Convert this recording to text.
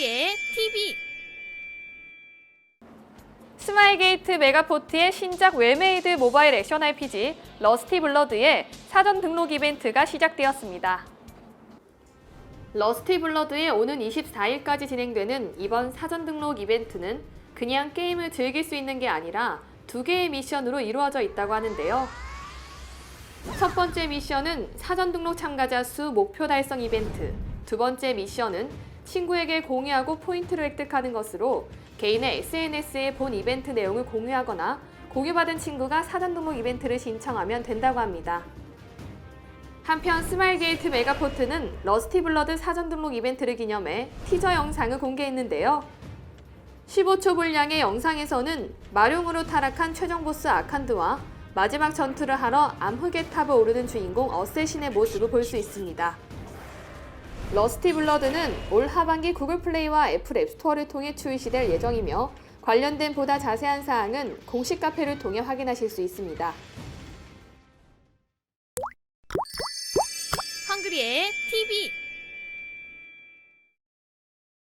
헝그리의 TV 스마일게이트 메가포트의 신작 웰메이드 모바일 액션 RPG 러스티 블러드의 사전 등록 이벤트가 시작되었습니다. 러스티 블러드의 오는 24일까지 진행되는 이번 사전 등록 이벤트는 그냥 게임을 즐길 수 있는 게 아니라 두 개의 미션으로 이루어져 있다고 하는데요. 첫 번째 미션은 사전 등록 참가자 수 목표 달성 이벤트. 두 번째 미션은 친구에게 공유하고 포인트를 획득하는 것으로 개인의 SNS에 본 이벤트 내용을 공유하거나 공유받은 친구가 사전 등록 이벤트를 신청하면 된다고 합니다. 한편 스마일게이트 메가포트는 러스티 블러드 사전 등록 이벤트를 기념해 티저 영상을 공개했는데요. 15초 분량의 영상에서는 마룡으로 타락한 최종 보스 아칸드와 마지막 전투를 하러 암흑의 탑을 오르는 주인공 어쌔신의 모습을 볼 수 있습니다. 러스티 블러드는 올 하반기 구글 플레이와 애플 앱스토어를 통해 출시될 예정이며 관련된 보다 자세한 사항은 공식 카페를 통해 확인하실 수 있습니다. 헝그리의 TV